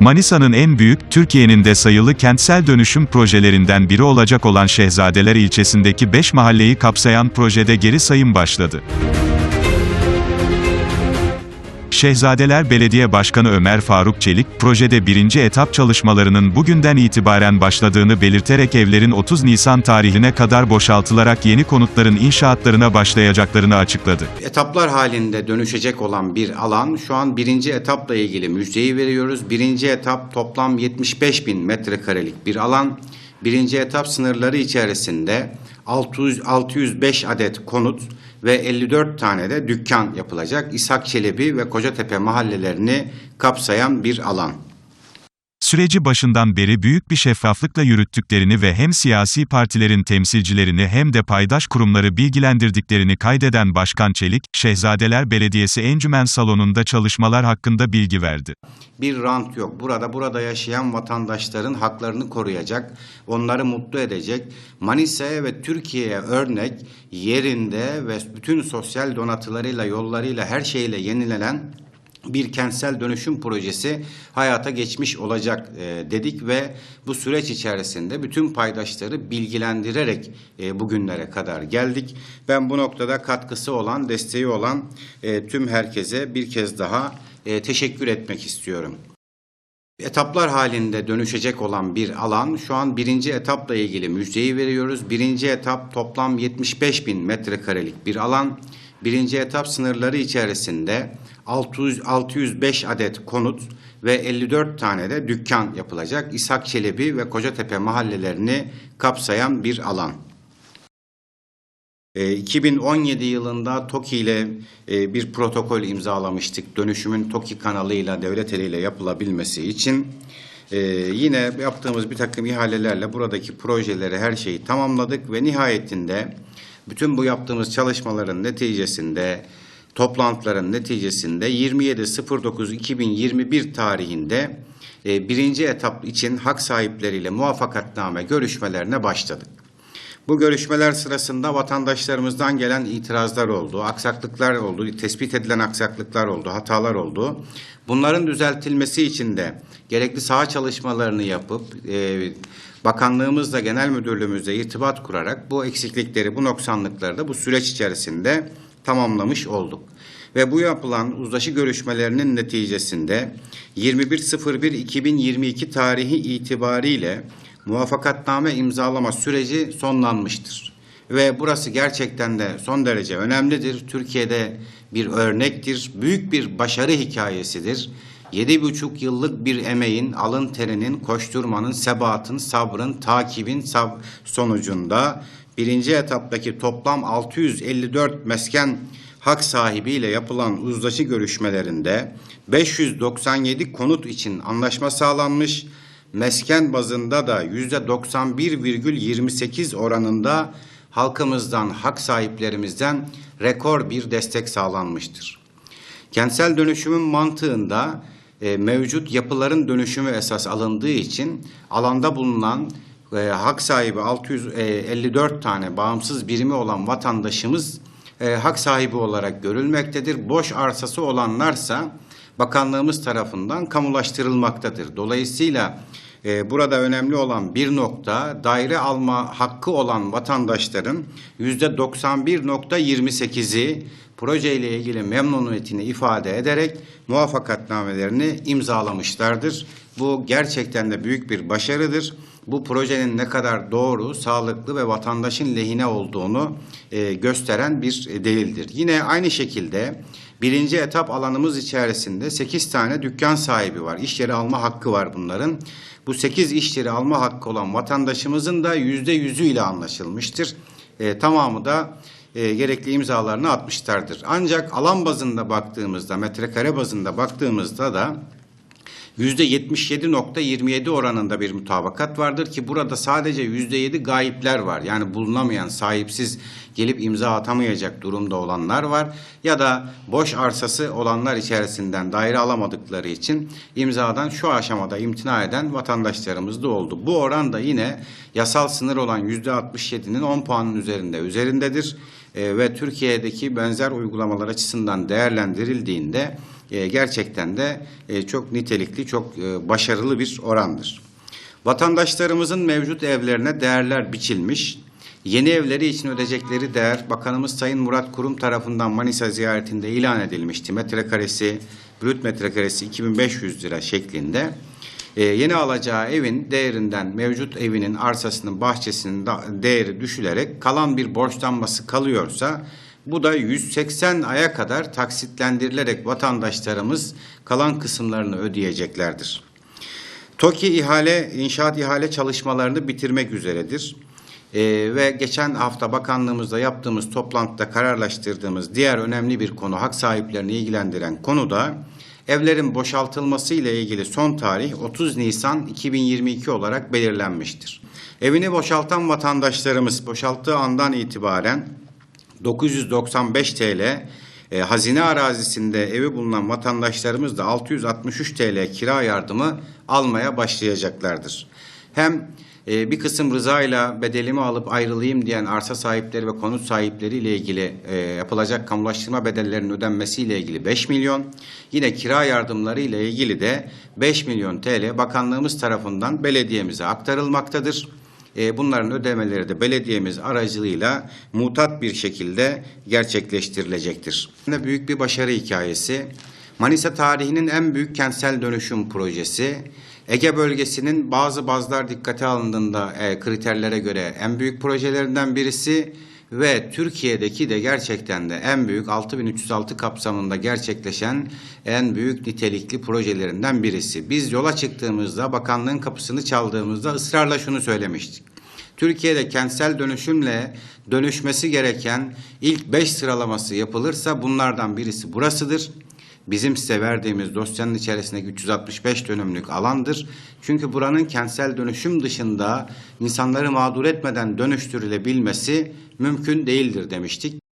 Manisa'nın en büyük, Türkiye'nin de sayılı kentsel dönüşüm projelerinden biri olacak olan Şehzadeler ilçesindeki 5 mahalleyi kapsayan projede geri sayım başladı. Şehzadeler Belediye Başkanı Ömer Faruk Çelik, projede birinci etap çalışmalarının bugünden itibaren başladığını belirterek evlerin 30 Nisan tarihine kadar boşaltılarak yeni konutların inşaatlarına başlayacaklarını açıkladı. Etaplar halinde dönüşecek olan bir alan şu an birinci etapla ilgili müjdeyi veriyoruz. Birinci etap toplam 75 bin metrekarelik bir alan. Birinci etap sınırları içerisinde 600, 605 adet konut ve 54 tane de dükkan yapılacak. İshak Çelebi ve Kocatepe mahallelerini kapsayan bir alan. Süreci başından beri büyük bir şeffaflıkla yürüttüklerini ve hem siyasi partilerin temsilcilerini hem de paydaş kurumları bilgilendirdiklerini kaydeden Başkan Çelik, Şehzadeler Belediyesi Encümen Salonu'nda çalışmalar hakkında bilgi verdi. Bir rant yok. Burada burada yaşayan vatandaşların haklarını koruyacak, onları mutlu edecek, Manisa'ya ve Türkiye'ye örnek yerinde ve bütün sosyal donatılarıyla, yollarıyla, her şeyle yenilenen bir kentsel dönüşüm projesi hayata geçmiş olacak e, dedik ve bu süreç içerisinde bütün paydaşları bilgilendirerek e, bugünlere kadar geldik. Ben bu noktada katkısı olan, desteği olan e, tüm herkese bir kez daha teşekkür etmek istiyorum. Etaplar halinde dönüşecek olan bir alan şu an birinci etapla ilgili müjdeyi veriyoruz. Birinci etap toplam 75 bin metrekarelik bir alan. Birinci etap sınırları içerisinde 600, 605 adet konut ve 54 tane de dükkan yapılacak. İshak Çelebi ve Kocatepe mahallelerini kapsayan bir alan. E, 2017 yılında TOKİ ile e, bir protokol imzalamıştık. Dönüşümün TOKİ kanalıyla, devlet eliyle yapılabilmesi için. E, yine yaptığımız bir takım ihalelerle buradaki projeleri her şeyi tamamladık ve nihayetinde bütün bu yaptığımız çalışmaların neticesinde toplantıların neticesinde 27.09.2021 tarihinde e, birinci etap için hak sahipleriyle muvaffakatname görüşmelerine başladık. Bu görüşmeler sırasında vatandaşlarımızdan gelen itirazlar oldu, aksaklıklar oldu, tespit edilen aksaklıklar oldu, hatalar oldu. Bunların düzeltilmesi için de gerekli saha çalışmalarını yapıp e, bakanlığımızla, genel müdürlüğümüzle irtibat kurarak bu eksiklikleri, bu noksanlıkları da bu süreç içerisinde tamamlamış olduk. Ve bu yapılan uzlaşı görüşmelerinin neticesinde 21.01.2022 tarihi itibariyle muvaffakatname imzalama süreci sonlanmıştır. Ve burası gerçekten de son derece önemlidir. Türkiye'de bir örnektir. Büyük bir başarı hikayesidir. Yedi buçuk yıllık bir emeğin, alın terinin, koşturmanın, sebatın, sabrın, takibin sab sonucunda birinci etaptaki toplam 654 mesken hak sahibiyle yapılan uzlaşı görüşmelerinde 597 konut için anlaşma sağlanmış, mesken bazında da %91,28 oranında halkımızdan, hak sahiplerimizden rekor bir destek sağlanmıştır. Kentsel dönüşümün mantığında e, mevcut yapıların dönüşümü esas alındığı için alanda bulunan e, hak sahibi 654 tane bağımsız birimi olan vatandaşımız e, hak sahibi olarak görülmektedir. Boş arsası olanlarsa bakanlığımız tarafından kamulaştırılmaktadır. Dolayısıyla e, burada önemli olan bir nokta daire alma hakkı olan vatandaşların yüzde 91.28'i projeyle ilgili memnuniyetini ifade ederek muvaffakatnamelerini imzalamışlardır. Bu gerçekten de büyük bir başarıdır. Bu projenin ne kadar doğru, sağlıklı ve vatandaşın lehine olduğunu e, gösteren bir e, delildir. Yine aynı şekilde birinci etap alanımız içerisinde 8 tane dükkan sahibi var. İş yeri alma hakkı var bunların. Bu 8 iş yeri alma hakkı olan vatandaşımızın da yüzde yüzü ile anlaşılmıştır. E, tamamı da e, gerekli imzalarını atmışlardır. Ancak alan bazında baktığımızda, metrekare bazında baktığımızda da %77.27 oranında bir mutabakat vardır ki burada sadece %7 gayipler var. Yani bulunamayan, sahipsiz gelip imza atamayacak durumda olanlar var. Ya da boş arsası olanlar içerisinden daire alamadıkları için imzadan şu aşamada imtina eden vatandaşlarımız da oldu. Bu oran da yine yasal sınır olan %67'nin 10 puanın üzerinde üzerindedir. e, ve Türkiye'deki benzer uygulamalar açısından değerlendirildiğinde e, gerçekten de e, çok nitelikli, çok e, başarılı bir orandır. Vatandaşlarımızın mevcut evlerine değerler biçilmiş. Yeni evleri için ödeyecekleri değer Bakanımız Sayın Murat Kurum tarafından Manisa ziyaretinde ilan edilmişti. Metrekaresi, brüt metrekaresi 2500 lira şeklinde. Ee, yeni alacağı evin değerinden mevcut evinin arsasının bahçesinin değeri düşülerek kalan bir borçlanması kalıyorsa bu da 180 aya kadar taksitlendirilerek vatandaşlarımız kalan kısımlarını ödeyeceklerdir. TOKİ ihale, inşaat ihale çalışmalarını bitirmek üzeredir. Ee, ve geçen hafta bakanlığımızda yaptığımız toplantıda kararlaştırdığımız diğer önemli bir konu hak sahiplerini ilgilendiren konu da evlerin boşaltılması ile ilgili son tarih 30 Nisan 2022 olarak belirlenmiştir. Evini boşaltan vatandaşlarımız boşalttığı andan itibaren 995 TL e, hazine arazisinde evi bulunan vatandaşlarımız da 663 TL kira yardımı almaya başlayacaklardır. Hem e, bir kısım rızayla bedelimi alıp ayrılayım diyen arsa sahipleri ve konut sahipleri ile ilgili e, yapılacak kamulaştırma bedellerinin ödenmesi ile ilgili 5 milyon, yine kira yardımları ile ilgili de 5 milyon TL bakanlığımız tarafından belediyemize aktarılmaktadır. E, Bunların ödemeleri de belediyemiz aracılığıyla mutat bir şekilde gerçekleştirilecektir. Büyük bir başarı hikayesi. Manisa tarihinin en büyük kentsel dönüşüm projesi. Ege bölgesinin bazı bazlar dikkate alındığında e, kriterlere göre en büyük projelerinden birisi ve Türkiye'deki de gerçekten de en büyük 6306 kapsamında gerçekleşen en büyük nitelikli projelerinden birisi. Biz yola çıktığımızda bakanlığın kapısını çaldığımızda ısrarla şunu söylemiştik. Türkiye'de kentsel dönüşümle dönüşmesi gereken ilk 5 sıralaması yapılırsa bunlardan birisi burasıdır. Bizim size verdiğimiz dosyanın içerisindeki 365 dönümlük alandır. Çünkü buranın kentsel dönüşüm dışında insanları mağdur etmeden dönüştürülebilmesi mümkün değildir demiştik.